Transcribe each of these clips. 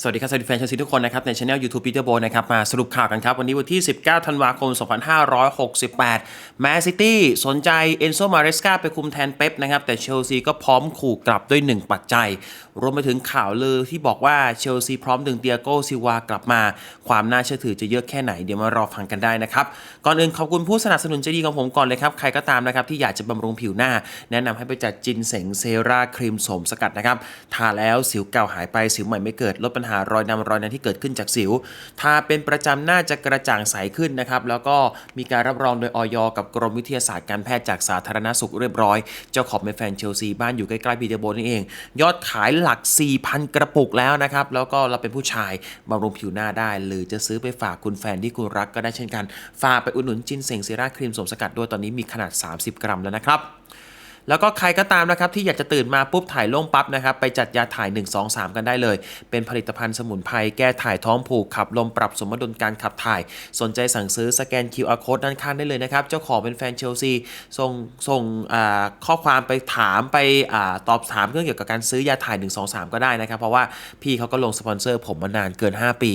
สวัสดีครับ สวัสดีแฟนเชลซีทุกคนนะครับ ในช anel YouTube Peter Bo นะครับ มาสรุปข่าวกันครับ วันนี้วันที่ 19 ธันวาคม 2568 แมนซิตี้สนใจเอนโซมาเรสกาไปคุมแทนเป๊ปนะครับ แต่เชลซีก็พร้อมขู่กลับด้วย 1 ปัจจัย รวมไปถึงข่าวลือที่บอกว่าเชลซีพร้อมดึงเตียโกซิวากลับมา ความน่าเชื่อถือจะเยอะแค่ไหนเดี๋ยวมารอฟังกันได้นะครับก่อนอื่นขอบคุณผู้สนับสนุนใจดีของผมก่อนเลยครับใครก็ตามนะครับที่อยากจะบำรุงผิวหน้า แนะนำให้ไปจัดจินเสงเซราครีมสมสกัดนะครับทาแล้วสิวเก่าหายไปสิวใหม่ไม่เกิดลดปัญหารอยดำรอยนั้นที่เกิดขึ้นจากสิว ทาเป็นประจำน่าจะกระจ่างใสขึ้นนะครับ แล้วก็มีการรับรองโดยออยกับกรมวิทยาศาสตร์การแพทย์จากสาธารณสุขเรียบร้อย เจ้าของเป็นแฟนเชลซีบ้านอยู่ใกล้ๆปีเตอร์โบนี่เอง ยอดขายหลัก 4,000 กระปุกแล้วนะครับ แล้วก็เราเป็นผู้ชายบำรุงผิวหน้าได้ หรือจะซื้อไปฝากคุณแฟนที่คุณรักก็ได้เช่นกัน ฝากไปอุดหนุนจินเซงเซราครีมสมสกัดด้วยตอนนี้มีขนาด 30 กรัมแล้วนะครับ แล้วก็ใครก็ตามนะครับที่อยากจะตื่นมาปุ๊บถ่ายโล่งปั๊บนะครับไปจัดยาถ่าย 1 2 3 กันได้เลย เป็นผลิตภัณฑ์สมุนไพรแก้ถ่ายท้องผูกขับลมปรับสมดุลการขับถ่าย สนใจสั่งซื้อสแกน QR code ด้านข้างได้เลยนะครับ เจ้าของเป็นแฟนเชลซีส่งส่งข้อความไปถามไปอตอบถามเรื่องเกี่ยวกับการซื้อยาถ่าย 1 2 3 ก็ได้นะครับ เพราะว่าพี่เขาก็ลงสปอนเซอร์ผมมานานเกิน 5 ปี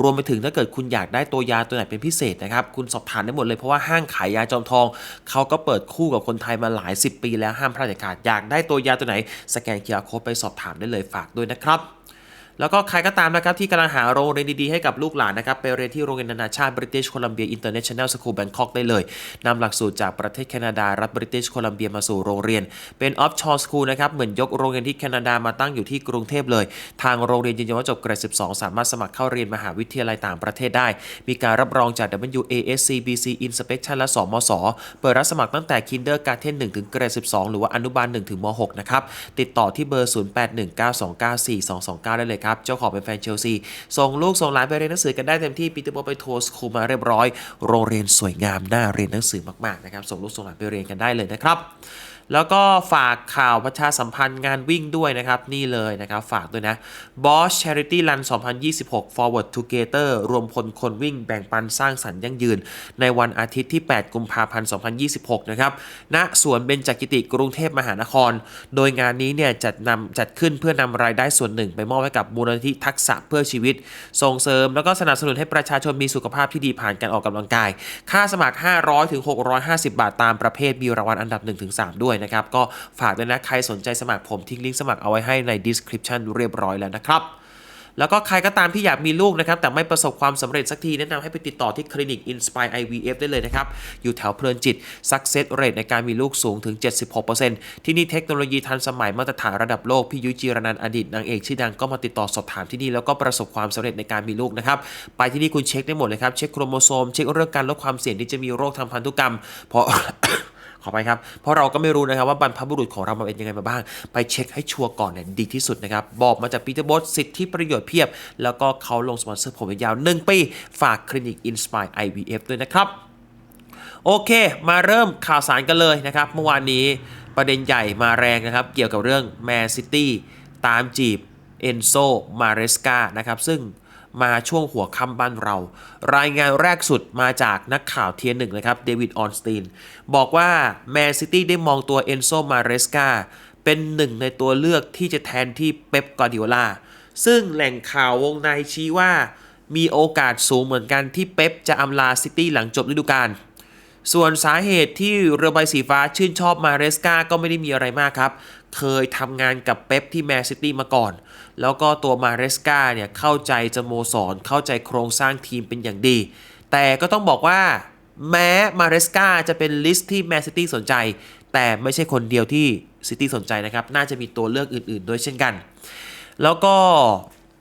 รวมไปถึงถ้าเกิดคุณอยากได้ตัวยาตัวไหนเป็นพิเศษนะครับคุณสอบถามได้หมดเลยเพราะว่าห้างขายยาจอมทองเขาก็เปิดคู่กับคนไทยมาหลาย 10 ปีแล้วห้ามพลาดเด็ดขาดอยากได้ตัวยาตัวไหน สแกนเคอร์โค้ดไปสอบถามได้เลยฝากด้วยนะครับ แล้วก็ใครก็ตามนะครับที่กำลังหาโรงเรียนดีๆให้กับลูกหลานนะครับไปเรียนที่โรงเรียนนานาชาติ British Columbia International School Bangkok ได้เลยนำหลักสูตรจากประเทศแคนาดารัฐ British Columbia มาสู่โรงเรียน เป็น Offshore School นะครับเหมือนยกโรงเรียนที่แคนาดามาตั้งอยู่ที่กรุงเทพเลย ทางโรงเรียนยืนยันว่าจบเกรด 12 สามารถสมัครเข้าเรียนมหาวิทยาลัยต่างประเทศได้ มีการรับรองจาก WASCBC Inspection และ 2มศเปิดรับสมัครตั้งแต่ Kindergarten 1ถึงเกรด 12 หรือว่าอนุบาล1ถึงม 6 นะครับติดต่อที่เบอร์ 0819294229 ได้เลยครับเจ้าของเป็นแฟนเชลซี ส่งลูกส่งหลานไปเรียนหนังสือกันได้เต็มที่ปีเตอร์โบไปทัวร์สคูลมาเรียบร้อย โรงเรียนสวยงามน่าเรียนหนังสือมากๆนะครับ ส่งลูกส่งหลานไปเรียนกันได้เลยนะครับ แล้วก็ฝากข่าวประชาสัมพันธ์งานวิ่งด้วยนะครับ นี่เลยนะครับฝากด้วยนะ Boss Charity Run 2026 Forward Together รวมพลคนวิ่งแบ่งปันสร้างสรรค์ยั่งยืน ในวันอาทิตย์ที่ 8 กุมภาพันธ์ 2026 นะครับณสวนเบญจกิติกรุงเทพมหานคร โดยงานนี้เนี่ยจัดนำจัดขึ้นเพื่อนำรายได้ส่วนหนึ่ง ไปมอบให้กับมูลนิธิทักษะเพื่อชีวิต ส่งเสริมแล้วก็สนับสนุนให้ประชาชนมีสุขภาพที่ดีผ่านการออกกำลังกาย ค่าสมัคร 500ถึง650 บาทตามประเภทมีรางวัลอันดับ 1-3 ด้วยนะครับ ก็ฝากด้วยนะ ใครสนใจสมัครผมทิ้งลิงก์สมัครเอาไว้ให้ใน description เรียบร้อยแล้วนะครับแล้วก็ใครก็ตามที่อยากมีลูกนะครับ แต่ไม่ประสบความสำเร็จสักที แนะนำให้ไปติดต่อที่คลินิก Inspire IVF ได้เลยนะครับ อยู่แถวเพลินจิต success rate ในการมีลูกสูงถึง 76%ที่นี่เทคโนโลยีทันสมัยมาตรฐานระดับโลก พี่ยุ้ยจีรนันอดีตนางเอกชื่อดังก็มาติดต่อสอบถามที่นี่แล้วก็ประสบความสำเร็จในการมีลูกนะครับ ไปที่นี่คุณเช็คได้หมดเลยครับ เช็คโครโมโซม เช็คเรื่องการลดความเสี่ยงที่จะมีโรคทางพันธุกรรม เพราะ ขอไปครับ เพราะเราก็ไม่รู้นะครับว่าบรรพบุรุษของเรามาเป็นยังไงมาบ้าง ไปเช็คให้ชัวร์ก่อนเนี่ยดีที่สุดนะครับ บอกมาจากปีเตอร์บอสสิทธิประโยชน์เพียบ แล้วก็เขาลงสปอนเซอร์ผมยาวๆ1ปี ฝากคลินิก Inspire IVF ด้วยนะครับ โอเค มาเริ่มข่าวสารกันเลยนะครับ เมื่อวานนี้ประเด็นใหญ่มาแรงนะครับ เกี่ยวกับเรื่องแมนซิตี้ตามจีบเอนโซมาเรสกานะครับซึ่ง มาช่วงหัวค่ำบ้านเรา รายงานแรกสุดมาจากนักข่าวเทียหนึ่งนะครับเดวิดออนสตีนบอกว่าแมนซิตี้ได้มองตัวเอนโซมาเรสกาเป็นหนึ่งในตัวเลือกที่จะแทนที่เป๊ปกวาร์ดิโอลาซึ่งแหล่งข่าววงในชี้ว่ามีโอกาสสูงเหมือนกันที่เป๊ปจะอำลาซิตี้หลังจบฤดูกาลส่วนสาเหตุที่เรือใบสีฟ้าชื่นชอบมาเรสกาก็ไม่ได้มีอะไรมากครับ เคยทำงานกับเป๊ปที่แมนซิตี้มาก่อน แล้วก็ตัวมาเรสกาเนี่ยเข้าใจสโมสร เข้าใจโครงสร้างทีมเป็นอย่างดี แต่ก็ต้องบอกว่าแม้มาเรสกาจะเป็นลิสต์ที่แมนซิตี้สนใจ แต่ไม่ใช่คนเดียวที่ซิตี้สนใจนะครับ น่าจะมีตัวเลือกอื่นๆ ด้วยเช่นกัน แล้วก็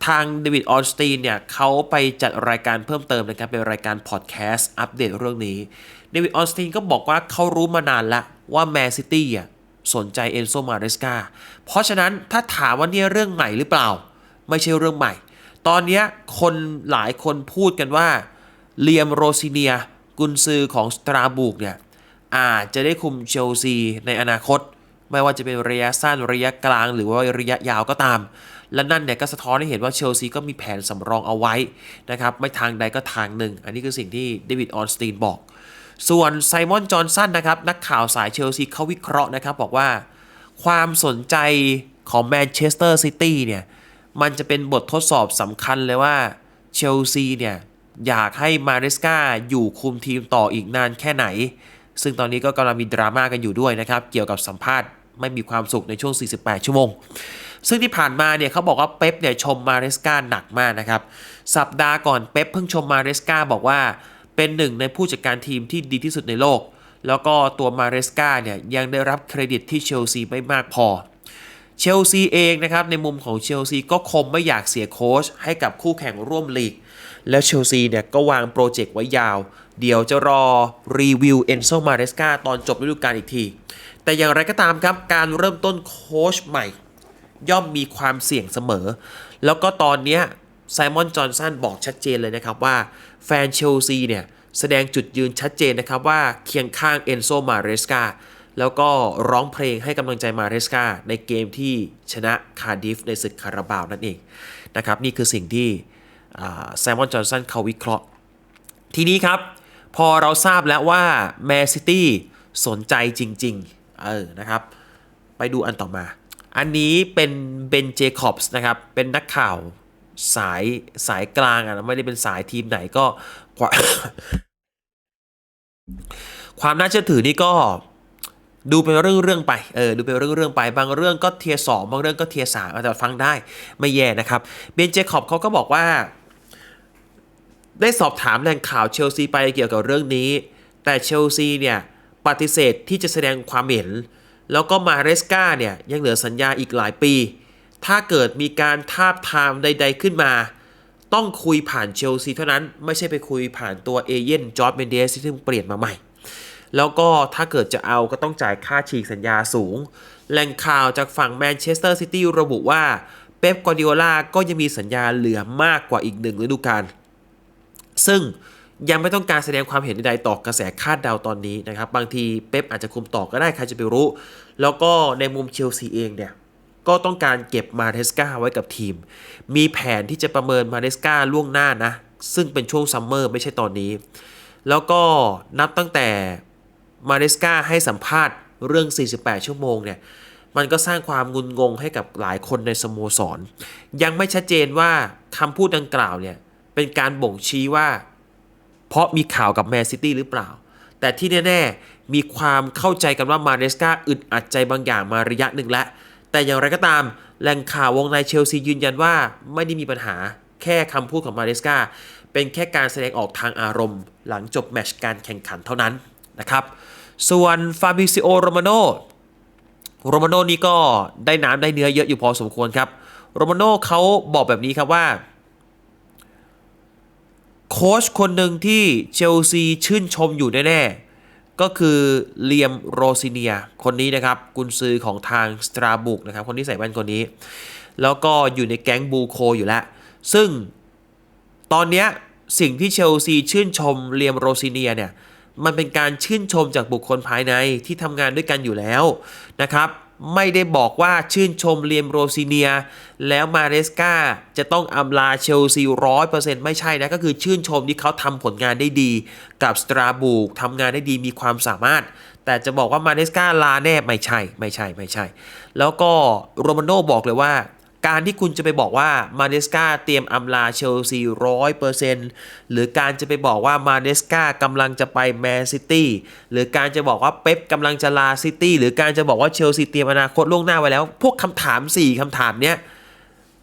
ทางเดวิดออนสตีนเนี่ยเขาไปจัดรายการเพิ่มเติมนะครับ เป็นรายการพอดแคสต์อัปเดตเรื่องนี้เดวิดออนสตีนก็บอกว่าเขารู้มานานล้วว่าแมนซิตี้อะ สนใจเอนโซมาเรสกาเพราะฉะนั้นถ้าถามว่าเนี่ยเรื่องใหม่หรือเปล่า ไม่ใช่เรื่องใหม่ ตอนนี้คนหลายคนพูดกันว่าเลียมโรซิเนีย กุนซือของสตราบูกเนี่ยอาจจะได้คุมเชลซีในอนาคต ไม่ว่าจะเป็นระยะสั้นระยะกลางหรือว่าระยะยาวก็ตาม และนั่นเนี่ยก็สะท้อนให้เห็นว่าเชลซีก็มีแผนสำรองเอาไว้นะครับไม่ทางใดก็ทางหนึ่ง อันนี้คือสิ่งที่เดวิดออนสตีนบอก ส่วนไซมอนจอห์นสันนะครับนักข่าวสายเชลซีเขาวิเคราะห์นะครับบอกว่าความสนใจของแมนเชสเตอร์ซิตี้เนี่ยมันจะเป็นบททดสอบสำคัญเลยว่าเชลซีเนี่ยอยากให้มาเรสกาอยู่คุมทีมต่ออีกนานแค่ไหน ซึ่งตอนนี้ก็กำลังมีดราม่ากันอยู่ด้วยนะครับ เกี่ยวกับสัมภาษณ์ไม่มีความสุขในช่วง 48 ชั่วโมง ซึ่งที่ผ่านมาเนี่ยเขาบอกว่าเป๊ปเนี่ยชมมาเรสกาหนักมากนะครับ สัปดาห์ก่อนเป๊ปเพิ่งชมมาเรสกาบอกว่า เป็นหนึ่งในผู้จัดการทีมที่ดีที่สุดในโลก แล้วก็ตัวมาเรสกาเนี่ยยังได้รับเครดิตที่เชลซีไม่มากพอ เชลซีเองนะครับในมุมของเชลซีก็คงไม่อยากเสียโค้ชให้กับคู่แข่งร่วมลีก แล้วเชลซีเนี่ยก็วางโปรเจกต์ไว้ยาว เดี๋ยวจะรอรีวิวเอนโซมาเรสกาตอนจบฤดูกาลอีกที แต่อย่างไรก็ตามครับการเริ่มต้นโค้ชใหม่ ย่อมมีความเสี่ยงเสมอ แล้วก็ตอนเนี้ยไซมอนจอห์นสันบอกชัดเจนเลยนะครับว่า แฟนเชลซีเนี่ยแสดงจุดยืนชัดเจนนะครับว่าเคียงข้างเอนโซมาเรสกาแล้วก็ร้องเพลงให้กำลังใจมาเรสกาในเกมที่ชนะคาร์ดิฟในศึกคาราบาวนั่นเองนะครับนี่คือสิ่งที่ไซมอนจอห์นสันเขาวิเคราะห์ ทีนี้ครับ พอเราทราบแล้วว่าแมนซิตี้สนใจจริงๆเออนะครับไปดูอันต่อมา อันนี้เป็นเบนเจคอบส์นะครับเป็นนักข่าว สายสายกลางอะไม่ได้เป็นสายทีมไหนก็ความน่าเชื่อถือนี่ก็ดูเป็นเรื่องเรื่องๆไป เออ ดูเป็นเรื่องเรื่องๆไป บางเรื่องก็เทียสองบางเรื่องก็เทียสามอาจจะฟังได้ไม่แย่นะครับ เบนเจคอบเขาก็บอกว่า ได้สอบถามแหล่งข่าวเชลซีไปเกี่ยวกับเรื่องนี้ แต่เชลซีเนี่ยปฏิเสธที่จะแสดงความเห็น แล้วก็มาเรสกาเนี่ยยังเหลือสัญญาอีกหลายปี ถ้าเกิดมีการทาบทามใด ๆขึ้นมา ต้องคุยผ่านเชลซีเท่านั้น ไม่ใช่ไปคุยผ่านตัวเอเย่นจอร์ดเมนเดสที่เพิ่งเปลี่ยนมาใหม่ แล้วก็ถ้าเกิดจะเอาก็ต้องจ่ายค่าฉีกสัญญาสูง แหล่งข่าวจากฝั่งแมนเชสเตอร์ซิตี้ระบุว่าเป๊ปกวาดิโอลาก็ยังมีสัญญาเหลือมากกว่าอีกหนึ่งฤดูกาลซึ่งยังไม่ต้องการแสดงความเห็นใดๆต่อกระแสคาดเดาตอนนี้นะครับ บางทีเป๊ปอาจจะคุมต่อก็ได้ใครจะไปรู้ แล้วก็ในมุมเชลซีเองเนี่ย ก็ต้องการเก็บมาเทสกาไว้กับทีม มีแผนที่จะประเมินมาเทสกาล่วงหน้านะ ซึ่งเป็นช่วงซัมเมอร์ไม่ใช่ตอนนี้ แล้วก็นับตั้งแต่มาเทสกาให้สัมภาษณ์เรื่อง 48 ชั่วโมงเนี่ย มันก็สร้างความงุนงงให้กับหลายคนในสโมสร ยังไม่ชัดเจนว่าคำพูดดังกล่าวเนี่ย เป็นการบ่งชี้ว่า เพราะมีข่าวกับแมนซิตี้หรือเปล่า แต่ที่แน่ ๆ มีความเข้าใจกันว่ามาเรสกาอึดอัดใจบางอย่างมาระยะหนึ่งแล้ว แต่อย่างไรก็ตามแหล่งข่าววงในเชลซียืนยันว่าไม่ได้มีปัญหาแค่คำพูดของมาเรสกาเป็นแค่การแสดงออกทางอารมณ์ หลังจบแมชการแข่งขันเท่านั้นนะครับ ส่วนฟาบิซิโอโรมาโนโรมาโนนี่ก็ได้น้ำได้เนื้อเยอะอยู่พอสมควรครับ โรมาโนเขาบอกแบบนี้ครับว่า โค้ชคนหนึ่งที่เชลซีชื่นชมอยู่แน่ๆ ก็คือเลียมโรซิเนีย คนนี้นะครับกุนซือของทางสตราบุกนะครับ คนที่ใส่แว่นคนนี้ แล้วก็อยู่ในแก๊งบูโคอยู่แล้ว ซึ่งตอนนี้สิ่งที่เชลซีชื่นชมเลียมโรซิเนียเนี่ย มันเป็นการชื่นชมจากบุคคลภายในที่ทำงานด้วยกันอยู่แล้วนะครับ ไม่ได้บอกว่าชื่นชมเลียมโรซิเนีย แล้วมาเรสกาจะต้องอำลาเชลซีร้อยเปอร์เซ็นต์ไม่ใช่นะ ก็คือชื่นชมที่เขาทำผลงานได้ดี กับสตราบูกทำงานได้ดีมีความสามารถ แต่จะบอกว่ามาเรสกาลาแน่ไม่ใช่ ไม่ใช่ไม่ใช่ แล้วก็โรมาโน่บอกเลยว่า การที่คุณจะไปบอกว่ามาเดสกาเตรียมอำลาเชลซีร้อยเปอร์เซ็นต์หรือการจะไปบอกว่ามาเดสกากำลังจะไปแมนซิตี้หรือการจะบอกว่าเป๊ปกำลังจะลาซิตี้หรือการจะบอกว่าเชลซีเตรียมอนาคตล่วงหน้าไว้แล้ว พวกคำถาม 4คำถามเนี้ย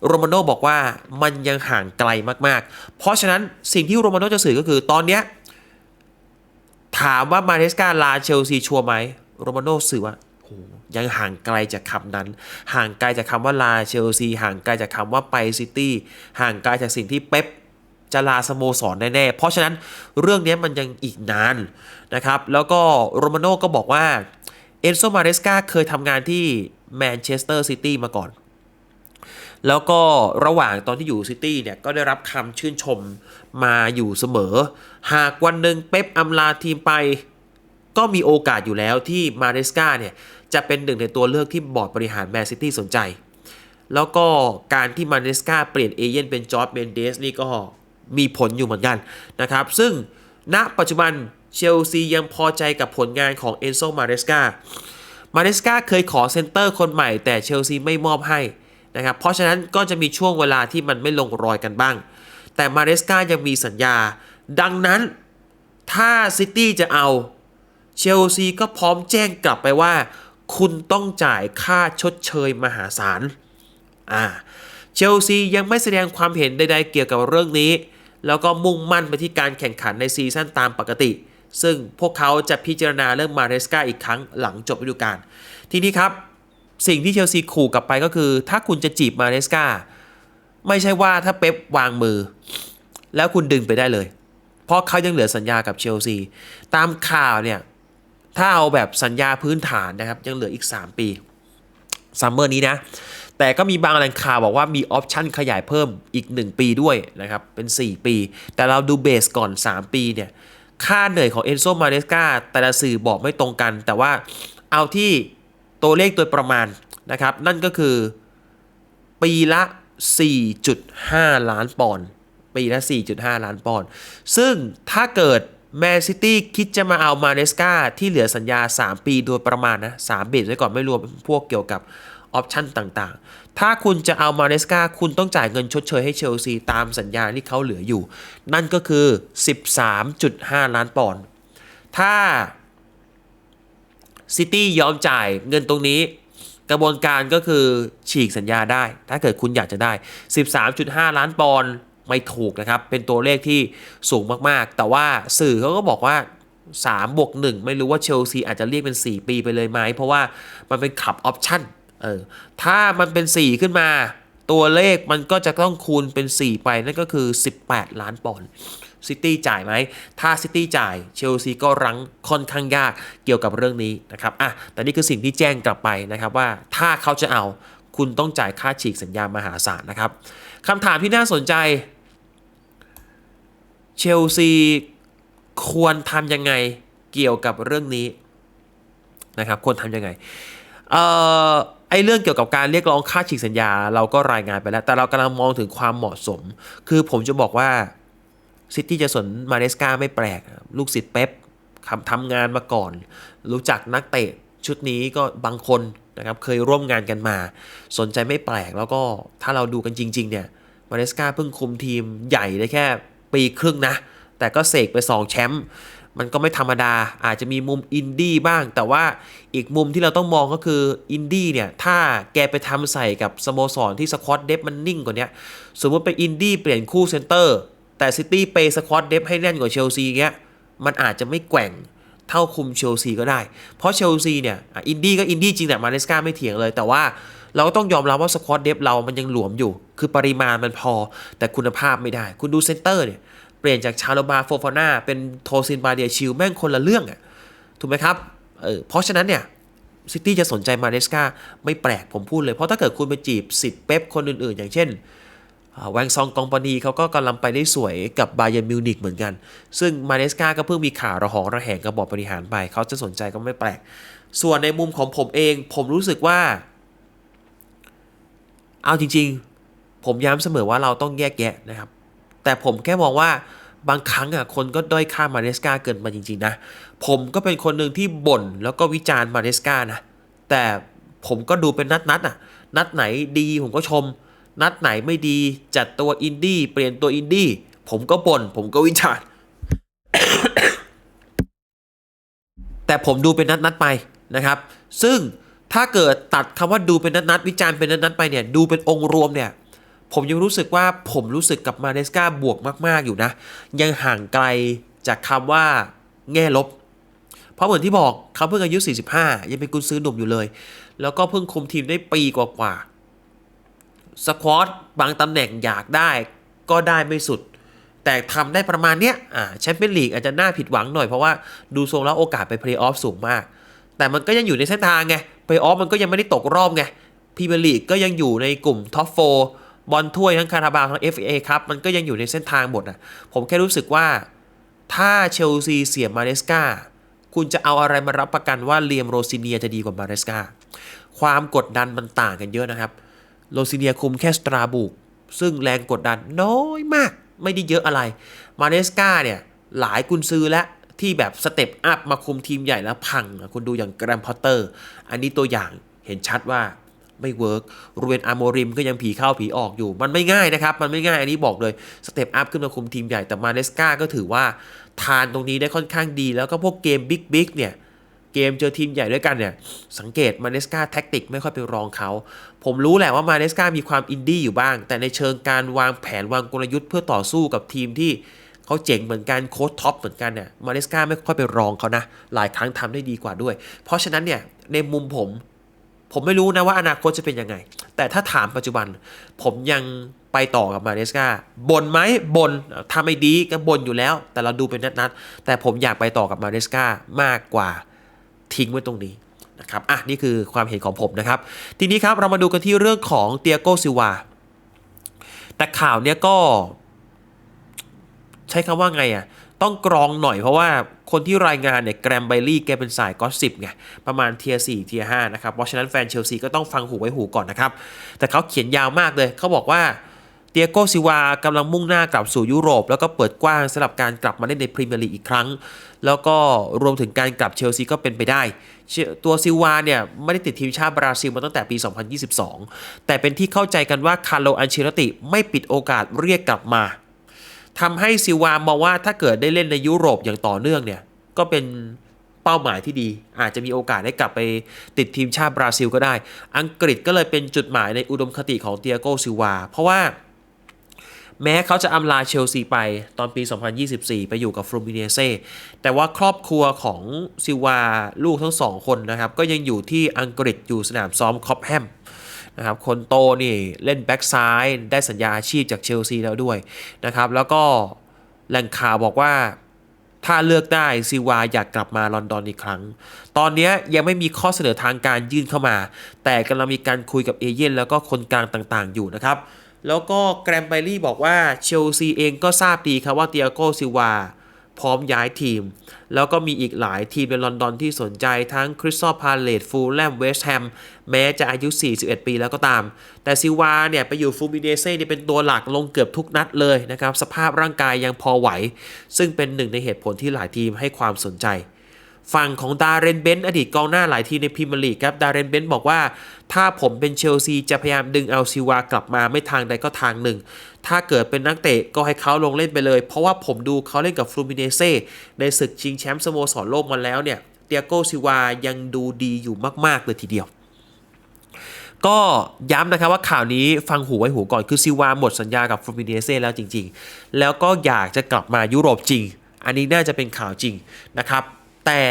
โรมาโน่บอกว่ามันยังห่างไกลมากๆ เพราะฉะนั้นสิ่งที่โรมาโน่จะสื่อก็คือตอนเนี้ยถามว่ามาเดสกาลาเชลซีชัวร์ไหมโรมาโน่สื่อว่าโห ยังห่างไกลจากคำนั้น ห่างไกลจากคำว่าลาเชลซีห่างไกลจากคำว่าไปซิตี้ห่างไกลจากสิ่งที่เป๊ปจะลาสโมสรแน่ๆ เพราะฉะนั้นเรื่องนี้มันยังอีกนานนะครับ แล้วก็โรมาโน่ก็บอกว่าเอนโซมาเรสกาเคยทำงานที่แมนเชสเตอร์ซิตี้มาก่อน แล้วก็ระหว่างตอนที่อยู่ซิตี้เนี่ย ก็ได้รับคำชื่นชมมาอยู่เสมอ หากวันหนึ่งเป๊ปอำลาทีมไป ก็มีโอกาสอยู่แล้วที่มาเรสกาเนี่ย จะเป็นหนึ่งในตัวเลือกที่บอร์ดบริหารแมนซิตี้สนใจ แล้วก็การที่มาเรสกาเปลี่ยนเอเย่นเป็นจอร์ดเมนเดสนี่ก็มีผลอยู่เหมือนกันนะครับ ซึ่งณปัจจุบันเชลซียังพอใจกับผลงานของเอนโซมาเรสกามาเรสกาเคยขอเซนเตอร์คนใหม่แต่เชลซีไม่มอบให้นะครับ เพราะฉะนั้นก็จะมีช่วงเวลาที่มันไม่ลงรอยกันบ้าง แต่มาเรสกายังมีสัญญา ดังนั้นถ้าซิตี้จะเอาเชลซีก็พร้อมแจ้งกลับไปว่า คุณต้องจ่ายค่าชดเชยมหาศาลอ่าเชลซียังไม่แสดงความเห็นใดๆเกี่ยวกับเรื่องนี้ แล้วก็มุ่งมั่นไปที่การแข่งขันในซีซั่นตามปกติ ซึ่งพวกเขาจะพิจารณาเรื่องมาเรสกาอีกครั้งหลังจบฤดูกาลทีนี้ครับ สิ่งที่เชลซีขู่กลับไปก็คือ ถ้าคุณจะจีบมาเรสกาไม่ใช่ว่าถ้าเป๊ปวางมือ แล้วคุณดึงไปได้เลย เพราะเขายังเหลือสัญญากับเชลซี ตามข่าวเนี่ย ถ้าเอาแบบสัญญาพื้นฐานนะครับ ยังเหลืออีก 3 ปีซัมเมอร์นี้นะ แต่ก็มีบางแหล่งข่าวบอกว่ามีออปชั่นขยายเพิ่มอีก 1 ปีด้วยนะครับ เป็น 4 ปี แต่เราดูเบสก่อน 3 ปีเนี่ย ค่าเหนื่อยของเอนโซมาเ e สกาแต่ละสื่อบอกไม่ตรงกัน แต่ว่าเอาที่ตัวเลขโดยประมาณนะครับ นั่นก็คือปีละ 4.5 ล้านปอนด์ปีละ 4.5 ล้านปอนด์ซึ่งถ้าเกิด แมนซิตี้คิดจะมาเอามาเ e สกาที่เหลือสัญญา 3 ปีโดยประมาณนะ3เบสไว้ก่อนไม่รวมพวกเกี่ยวกับออปชั่นต่างๆ ถ้าคุณจะเอามาเ e สกาคุณต้องจ่ายเงินชดเชยให้เชลซีตามสัญญาที่เขาเหลืออยู่ นั่นก็คือ 13.5 ล้านปอนด์ ถ้าซิตี้ยอมจ่ายเงินตรงนี้ กระบวนการก็คือฉีกสัญญาได้ ถ้าเกิดคุณอยากจะได้ 13.5 ล้านปอนด์ ไม่ถูกนะครับ เป็นตัวเลขที่สูงมากๆ แต่ว่าสื่อเขาก็บอกว่า3บวก1ไม่รู้ว่าเชลซีอาจจะเรียกเป็น 4 ปีไปเลยไหม เพราะว่ามันเป็นขับออปชั่นเออถ้ามันเป็น 4 ขึ้นมา ตัวเลขมันก็จะต้องคูณเป็น 4 ไป นั่นก็คือ 18 ล้านปอนด์ซิตี้จ่ายไหม ถ้าซิตี้จ่าย เชลซีก็รั้งค่อนข้างยากเกี่ยวกับเรื่องนี้นะครับอะแต่นี่คือสิ่งที่แจ้งกลับไปนะครับว่าถ้าเขาจะเอาคุณต้องจ่ายค่าฉีกสัญญามหาศาลนะครับคำถามที่น่าสนใจ เชลซีควรทำยังไงเกี่ยวกับเรื่องนี้นะครับควรทำยังไงเอ่อไอเรื่องเกี่ยวกับการเรียกร้องค่าฉีกสัญญา เราก็รายงานไปแล้ว แต่เรากำลังมองถึงความเหมาะสม คือผมจะบอกว่าซิตี้จะสนมาเรสกาไม่แปลก ลูกศิษย์เป๊ปทำทำงานมาก่อน รู้จักนักเตะชุดนี้ก็บางคนนะครับเคยร่วมงานกันมา สนใจไม่แปลกแล้วก็ถ้าเราดูกันจริง ๆ เนี่ยมาเรสกาเพิ่งคุมทีมใหญ่ได้แค่ ปีครึ่งนะ แต่ก็เสกไป 2 แชมป์มันก็ไม่ธรรมดา อาจจะมีมุมอินดี้บ้าง แต่ว่าอีกมุมที่เราต้องมองก็คืออินดี้เนี่ย ถ้าแกไปทำใส่กับสโมสรที่สควอตเดฟมันนิ่งกว่านี้สมมติเป็นอินดี้เปลี่ยนคู่เซนเตอร์ แต่ซิตี้เปย์สควอตเดฟให้แน่นกว่าเชลซีเงี้ย มันอาจจะไม่แกว่งเท่าคุมเชลซีก็ได้ เพราะเชลซีเนี่ย อินดี้ก็อินดี้จริงแต่มาเนสกาไม่เถียงเลย แต่ว่าเราก็ต้องยอมรับว่าสควอตเดฟเรามันยังหลวมอยู่ คือปริมาณมันพอแต่คุณภาพไม่ได้ คุณดูเซนเตอร์เนี่ย เปลี่ยนจากชาโลบาโฟฟาน่าเป็นโทซินบาเดียชิลแม่งคนละเรื่องอะ่ะถูกไหมครับเออเพราะฉะนั้นเนี่ยซิตี้จะสนใจมาเนสกาไม่แปลกผมพูดเลย เพราะถ้าเกิดคุณไปจีบสิทธิ์เป๊ปคนอื่นๆ อย่างเช่นแวงซองกองปานีเขาก็กำลังไปได้สวยกับบาเย r n มิวนิกเหมือนกัน ซึ่งมาเนสกาก็เพิ่งมีข่าวระหองระแหงกับบอร์ดบริหารไป เขาจะสนใจก็ไม่แปลก ส่วนในมุมของผมเอง ผมรู้สึกว่า เอาจริง ผมย้ำเสมอว่าเราต้องแยกแยะนะครับ แต่ผมแค่มองว่าบางครั้งอะคนก็ด้อยค่ามาเนสกาเกินมาจริง ๆ นะ ผมก็เป็นคนหนึ่งที่บ่นแล้วก็วิจารณ์มาเนสกานะ แต่ผมก็ดูเป็นนัดๆอะ นัดไหนดีผมก็ชม นัดไหนไม่ดีจัดตัวอินดี้เปลี่ยนตัวอินดี้ผมก็บ่นผมก็วิจารณ์ แต่ผมดูเป็นนัดๆไปนะครับ ซึ่งถ้าเกิดตัดคำว่าดูเป็นนัดๆวิจารณ์เป็นนัดๆไปเนี่ยดูเป็นองค์รวมเนี่ย ผมยังรู้สึกว่าผมรู้สึกกับมาเนสกาบวกมาก ๆ อยู่นะ ยังห่างไกลจากคำว่าแง่ลบ เพราะเหมือนที่บอกเขาเพิ่งอายุ 45 ยังเป็นกุนซื้อหนุ่มอยู่เลย แล้วก็เพิ่งคุมทีมได้ปีกว่าๆสควอตบางตำแหน่งอยากได้ก็ได้ไม่สุด แต่ทำได้ประมาณเนี้ยอ่าแชมเปี้ยนลีกอาจจะน่าผิดหวังหน่อยเพราะว่าดูทรงแล้วโอกาสไปเพลย์ออฟสูงมาก แต่มันก็ยังอยู่ในเส้นทางไงเพลย์ออฟมันก็ยังไม่ได้ตกรอบไงพรีเมียร์ลีกก็ยังอยู่ในกลุ่มท็อปโฟ บอลถ้วยทั้งคาราบาวทั้ง FA ครับมันก็ยังอยู่ในเส้นทางหมดอะผมแค่รู้สึกว่าถ้าเชลซีเสียมาเนสกาคุณจะเอาอะไรมารับประกันว่าเลียมโรซิเนียจะดีกว่ามาเนสกาความกดดันมันต่างกันเยอะนะครับ โรซิเนียคุมแค่สตราบุกซึ่งแรงกดดันน้อยมาก ไม่ได้เยอะอะไร มาเนสกาเนี่ยหลายกุนซื้อและที่แบบสเต็ปอัพมาคุมทีมใหญ่แล้วพังอะคุณดูอย่างแกรมพอตเตอร์ อันนี้ตัวอย่างเห็นชัดว่า ไม่เวิร์กรูเวนอาร์โมริมก็ยังผีเข้าผีออกอยู่ มันไม่ง่ายนะครับ มันไม่ง่ายอันนี้บอกเลย สเต็ปอัพขึ้นมาคุมทีมใหญ่ แต่มาเลสกาก็ถือว่าทานตรงนี้ได้ค่อนข้างดี แล้วก็พวกเกมบิ๊กบิ๊กเนี่ย เกมเจอทีมใหญ่ด้วยกันเนี่ย สังเกตมาเลสกาแท็กติกไม่ค่อยไปรองเขา ผมรู้แหละว่ามาเลสกามีความอินดี้อยู่บ้าง แต่ในเชิงการวางแผนวางกลยุทธ์เพื่อต่อสู้กับทีมที่เขาเจ๋งเหมือนกันโค้ชท็อปเหมือนกันเนี่ยมาเลสกาไม่ค่อยไปรองเขานะ หลายครั้งทำได้ดีกว่าด้วย เพราะฉะนั้นเนี่ยในมุมผม ผมไม่รู้นะว่าอนาคตจะเป็นยังไง แต่ถ้าถามปัจจุบัน ผมยังไปต่อกับมาเลสกาบนไหมบนถ้าไม่ดีก็บนอยู่แล้ว แต่เราดูเป็นนัดๆแต่ผมอยากไปต่อกับมาเลสกามากกว่าทิ้งไว้ตรงนี้นะครับอะนี่คือความเห็นของผมนะครับ ทีนี้ครับเรามาดูกันที่เรื่องของเตียโกซิวาแต่ข่าวเนี้ยก็ ใช้คำว่าไงอะ ต้องกรองหน่อยเพราะว่าคนที่รายงานเนี่ยแกรมไบลี่แกเป็นสายก็สิบไงประมาณเทียร์สี่เทียร์ห้านะครับ เพราะฉะนั้นแฟนเชลซีก็ต้องฟังหูไว้หูก่อนนะครับ แต่เขาเขียนยาวมากเลย เขาบอกว่าเตียโกซิวากำลังมุ่งหน้ากลับสู่ยุโรป แล้วก็เปิดกว้างสำหรับการกลับมาเล่นในพรีเมียร์ลีกอีกครั้ง แล้วก็รวมถึงการกลับเชลซีก็เป็นไปได้ ตัวซิวาเนี่ยไม่ได้ติดทีมชาติบราซิลมาตั้งแต่ปี 2022 แต่เป็นที่เข้าใจกันว่าคาร์โลอันเชลติไม่ปิดโอกาสเรียกกลับมา ทำให้ซิวามองว่าถ้าเกิดได้เล่นในยุโรปอย่างต่อเนื่องเนี่ย ก็เป็นเป้าหมายที่ดี อาจจะมีโอกาสได้กลับไปติดทีมชาติบราซิลก็ได้ อังกฤษก็เลยเป็นจุดหมายในอุดมคติของเตียโกซิวา เพราะว่าแม้เขาจะอำลาเชลซีไปตอนปี 2024 ไปอยู่กับฟลูมิเนเซ่แต่ว่าครอบครัวของซิวาลูกทั้งสองคนนะครับ ก็ยังอยู่ที่อังกฤษอยู่สนามซ้อมคอปแฮม นะครับคนโตนี่เล่นแบ็กซ้ายได้สัญญาอาชีพจากเชลซีแล้วด้วยนะครับแล้วก็แหล่งข่าวบอกว่าถ้าเลือกได้ซิวาอยากกลับมาลอนดอนอีกครั้ง ตอนนี้ยังไม่มีข้อเสนอทางการยื่นเข้ามา แต่กำลังมีการคุยกับเอเย่นแล้วก็คนกลางต่างๆ อยู่นะครับ แล้วก็แกรมไบลี่บอกว่าเชลซีเองก็ทราบดีครับว่าเตียโกซิวา พร้อมย้ายทีม แล้วก็มีอีกหลายทีมในลอนดอนที่สนใจทั้งคริสตัลพาเลตฟูลแลมเวสต์แฮมแม้จะอายุ 41 ปีแล้วก็ตาม แต่ซิวาเนี่ยไปอยู่ฟูมิเนเซ่เนี่ยเป็นตัวหลักลงเกือบทุกนัดเลยนะครับ สภาพร่างกายยังพอไหว ซึ่งเป็นหนึ่งในเหตุผลที่หลายทีมให้ความสนใจ ฝั่งของดาเรนเบนอดีตกองหน้าหลายทีในพรีเมียร์ลีกครับ ดาเรนเบนบอกว่า ถ้าผมเป็นเชลซีจะพยายามดึงเอาซิวากลับมาไม่ทางใดก็ทางหนึ่ง ถ้าเกิดเป็นนักเตะก็ให้เขาลงเล่นไปเลย เพราะว่าผมดูเขาเล่นกับฟลูมิเนเซ่ในศึกชิงแชมป์สโมสรโลกมาแล้วเนี่ยเตียโกซิวายังดูดีอยู่มาก ๆ เลยทีเดียว ก็ย้ำนะครับว่าข่าวนี้ฟังหูไว้หูก่อนคือซิวาหมดสัญญากับฟลูมิเนเซ่แล้วจริง ๆ แล้วก็อยากจะกลับมายุโรปจริง อันนี้น่าจะเป็นข่าวจริงนะครับ แต่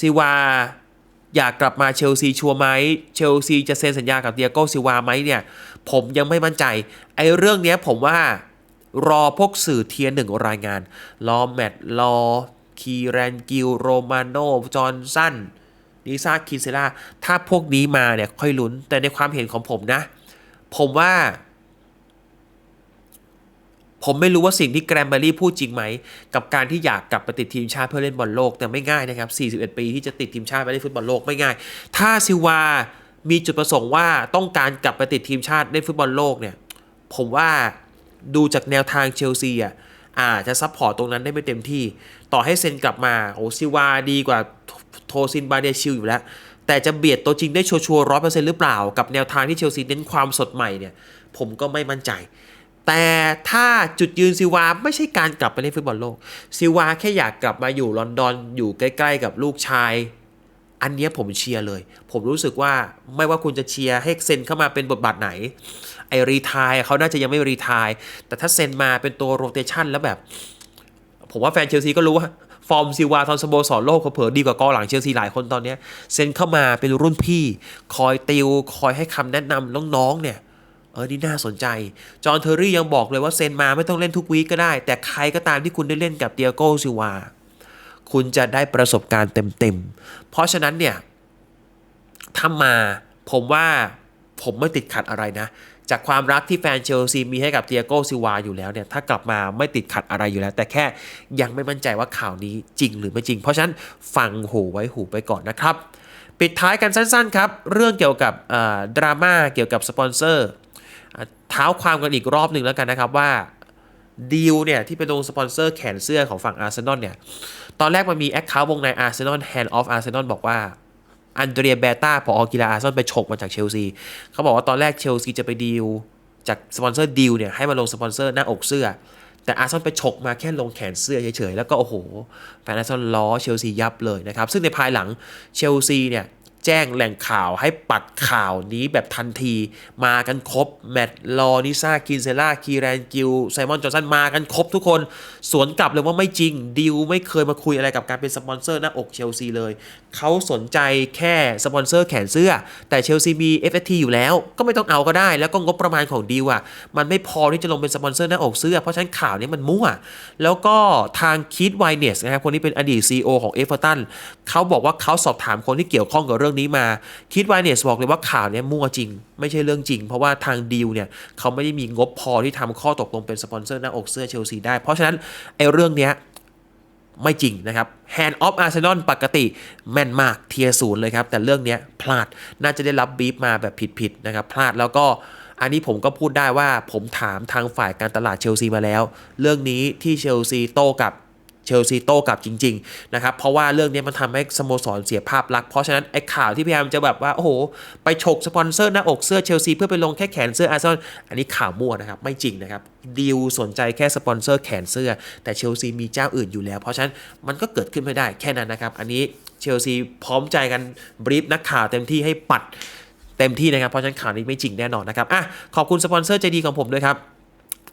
ซิวาอยากกลับมาเชลซีชัวร์ไหมเชลซีจะเซ็นสัญญากับเดียโก้ซิวาไหมเนี่ย ผมยังไม่มั่นใจ ไอ้เรื่องเนี้ยผมว่ารอพวกสื่อเทียนหนึ่งรายงาน รอแมตต์รอคีแรนกิลโรมาโนจอห์นสันนิซาคินเซล่าถ้าพวกนี้มาเนี่ยค่อยลุ้นแต่ในความเห็นของผมนะ ผมว่า ผมไม่รู้ว่าสิ่งที่แกรมเบอรี่พูดจริงไหม กับการที่อยากกลับไปติดทีมชาติเพื่อเล่นบอลโลกแต่ไม่ง่ายนะครับ 41 ปีที่จะติดทีมชาติไปเล่นฟุตบอลโลกไม่ง่าย ถ้าซิวามีจุดประสงค์ว่าต้องการกลับไปติดทีมชาติเล่นฟุตบอลโลกเนี่ยผมว่าดูจากแนวทางเชลซีอะอาจจะซัพพอร์ตตรงนั้นได้ไม่เต็มที่ ต่อให้เซ็นกลับมาโอ้ซิวาดีกว่าโทซินบาเดชิลอยู่แล้ว แต่จะเบียดตัวจริงได้ชัวร์ร้อยเปอร์เซ็นต์หรือเปล่า กับแนวทางที่เชลซีเน้นความสดใหม่เนี่ย ผมก็ไม่มั่นใจ แต่ถ้าจุดยืนซิวาไม่ใช่การกลับไปเล่นฟุตบอลโลก ซิวาแค่อยากกลับมาอยู่ลอนดอนอยู่ใกล้ ๆ กับลูกชาย อันนี้ผมเชียร์เลย ผมรู้สึกว่าไม่ว่าคุณจะเชียร์ให้เซ็นเข้ามาเป็นบทบาทไหน ไอรีทายเขาน่าจะยังไม่รีทายแต่ถ้าเซ็นมาเป็นตัวโรเตชันแล้วแบบ ผมว่าแฟนเชลซีก็รู้ว่าฟอร์มซิวาทอนสโบสอนโลกเขาเผอดีกว่ากองหลังเชลซีหลายคนตอนนี้เซ็นเข้ามาเป็นรุ่นพี่ คอยติว คอยให้คำแนะนำน้องๆเนี่ย เออนี่น่าสนใจ จอห์นเทอร์รี่ยังบอกเลยว่าเซ็นมาไม่ต้องเล่นทุกวีก็ได้ แต่ใครก็ตามที่คุณได้เล่นกับเตียโกซิวา คุณจะได้ประสบการณ์เต็มๆ เพราะฉะนั้นเนี่ยถ้ามาผมว่าผมไม่ติดขัดอะไรนะ จากความรักที่แฟนเชลซีมีให้กับเตียโกซิวาอยู่แล้วเนี่ยถ้ากลับมาไม่ติดขัดอะไรอยู่แล้ว แต่แค่ยังไม่มั่นใจว่าข่าวนี้จริงหรือไม่จริง เพราะฉะนั้นฟังหูไว้หูไปก่อนนะครับ ปิดท้ายกันสั้นๆครับ เรื่องเกี่ยวกับดราม่าเกี่ยวกับสปอนเซอร์ เท้าความกันอีกรอบหนึ่งแล้วกันนะครับว่าดีลเนี่ยที่ไปลงสปอนเซอร์แขนเสื้อของฝั่งอาร์เซนอลเนี่ย ตอนแรกมันมีแอคเคาท์วงในอาร์เซนอล Hand of Arsenal บอกว่าอันเดรียเบต้าผอกีฬาอาร์เซนอลไปฉกมาจากเชลซีเขาบอกว่าตอนแรกเชลซีจะไปดีลจากสปอนเซอร์ดีลเนี่ยให้มาลงสปอนเซอร์หน้าอกเสื้อ แต่อาร์เซนอลไปฉกมาแค่ลงแขนเสื้อเฉยๆ แล้วก็โอ้โหแฟนอาร์เซนอลล้อเชลซียับเลยนะครับ ซึ่งในภายหลังเชลซีเนี่ย แจ้งแหล่งข่าวให้ปัดข่าวนี้แบบทันที มากันครบ แมตต์ลอนิซาคินเซล่า คีแรนกิลไซมอน จอห์นสัน มากันครบทุกคน สวนกลับเลยว่าไม่จริง ดิวไม่เคยมาคุยอะไรกับการเป็นสปอนเซอร์หน้าอกเชลซีเลย เขาสนใจแค่สปอนเซอร์แขนเสื้อ แต่เชลซีมี FFT อยู่แล้ว ก็ไม่ต้องเอาก็ได้ แล้วก็งบประมาณของดิวอะ มันไม่พอที่จะลงเป็นสปอนเซอร์หน้าอกเสื้อ เพราะฉะนั้นข่าวนี้มันมั่ว แล้วก็ทางคิดไวเนสนะครับ คนนี้เป็นอดีต CEO ของเอฟเวอร์ตันเขาบอกว่าเขาสอบถามคนที่เกี่ยวข้องกับเรื่องนี้มาคิดไวเนสบอกเลยว่าข่าวเนี้มั่วจริง ไม่ใช่เรื่องจริง เพราะว่าทางดิวเนี่ยเขาไม่ได้มีงบพอที่ทำข้อตกลงเป็นสปอนเซอร์หน้าอกเสื้อเชลซีได้ เพราะฉะนั้นไอ้เรื่องเนี้ยไม่จริงนะครับ Hand of Arsenal ปกติแม่นมากเทียศูนย์เลยครับ แต่เรื่องเนี้ยพลาดน่าจะได้รับบีฟมาแบบผิดๆนะครับ พลาดแล้วก็อันนี้ผมก็พูดได้ว่าผมถามทางฝ่ายการตลาดเชลซีมาแล้ว เรื่องนี้ที่เชลซีโต้กับ เชลซีโต้กลับจริงๆนะครับเพราะว่าเรื่องนี้มันทำให้สโมสรเสียภาพลักษณ์เพราะฉะนั้นไอ้ข่าวที่พยายามจะแบบว่าโอ้โหไปฉกสปอนเซอร์หน้าอกเสื้อเชลซีเพื่อไปลงแค่แขนเสื้ออาร์เซนอลอันนี้ข่าวมั่วนะครับไม่จริงนะครับดีลสนใจแค่สปอนเซอร์แขนเสื้อ แต่เชลซีมีเจ้าอื่นอยู่แล้ว เพราะฉะนั้นมันก็เกิดขึ้นไม่ได้แค่นั้นนะครับอันนี้เชลซีพร้อมใจกันบรีฟนักข่าวเต็มที่ให้ปัดเต็มที่นะครับเพราะฉะนั้นข่าวนี้ไม่จริงแน่นอนนะครับอะขอบคุณสปอนเซอร์ใจดีของผมด้วยครับ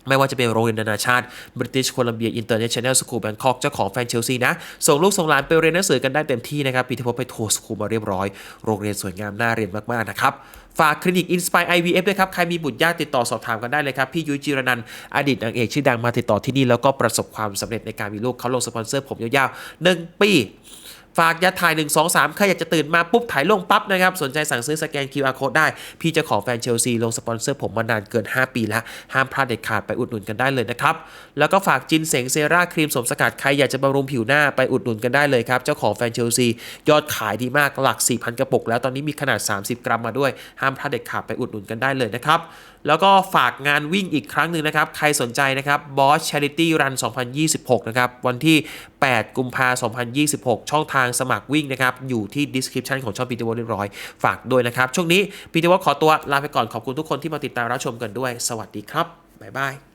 ไม่ว่าจะเป็นโรงเรียนนานาชาติ British Columbia International School Bangkok เจ้าของแฟนเชลซีนะ ส่งลูกส่งหลานไปเรียนหนังสือกันได้เต็มที่นะครับพีที่พบไปโทรสคูลมาเรียบร้อย โรงเรียนสวยงามน่าเรียนมาก ๆ นะครับ ฝากคลินิก Inspire IVF ด้วยครับ ใครมีบุตรยากติดต่อสอบถามกันได้เลยครับ พี่ยุ้ยจิรนันอดีตนางเอกชื่อดังมาติดต่อที่นี่แล้วก็ประสบความสำเร็จในการมีลูกเขาลงสปอนเซอร์ผมยาวๆ1ปี ฝากยาถ่าย 1 2 3 ใครอยากจะตื่นมาปุ๊บถ่ายลงปั๊บนะครับ สนใจสั่งซื้อสแกน QR code ได้ พี่จ้าของแฟนเชลซีลงสปอนเซอร์ผมมานานเกิน 5 ปีแล้ว ห้ามพลาดเด็ดขาดไปอุดหนุนกันได้เลยนะครับ แล้วก็ฝากจินเสงเซราครีมสมสกัดใครอยากจะบำรุงผิวหน้าไปอุดหนุนกันได้เลยครับ เจ้าของแฟนเชลซียอดขายดีมากหลัก 4,000 กระปุก แล้วตอนนี้มีขนาด 30 กรัมมาด้วยห้ามพลาดเด็ดขาดไปอุดหนุนกันได้เลยนะครับ แล้วก็ฝากงานวิ่งอีกครั้งหนึ่งนะครับ ใครสนใจนะครับ Boss Charity Run 2026 นะครับ วันที่ 8 กุมภาพันธ์2026 ช่องทางสมัครวิ่งนะครับ อยู่ที่ description ของช่องพีทีวอเรียบร้อย ฝากด้วยนะครับ ช่วงนี้พีทีวอขอตัวลาไปก่อนขอบคุณทุกคนที่มาติดตามรับชมกันด้วย สวัสดีครับ บ๊ายบาย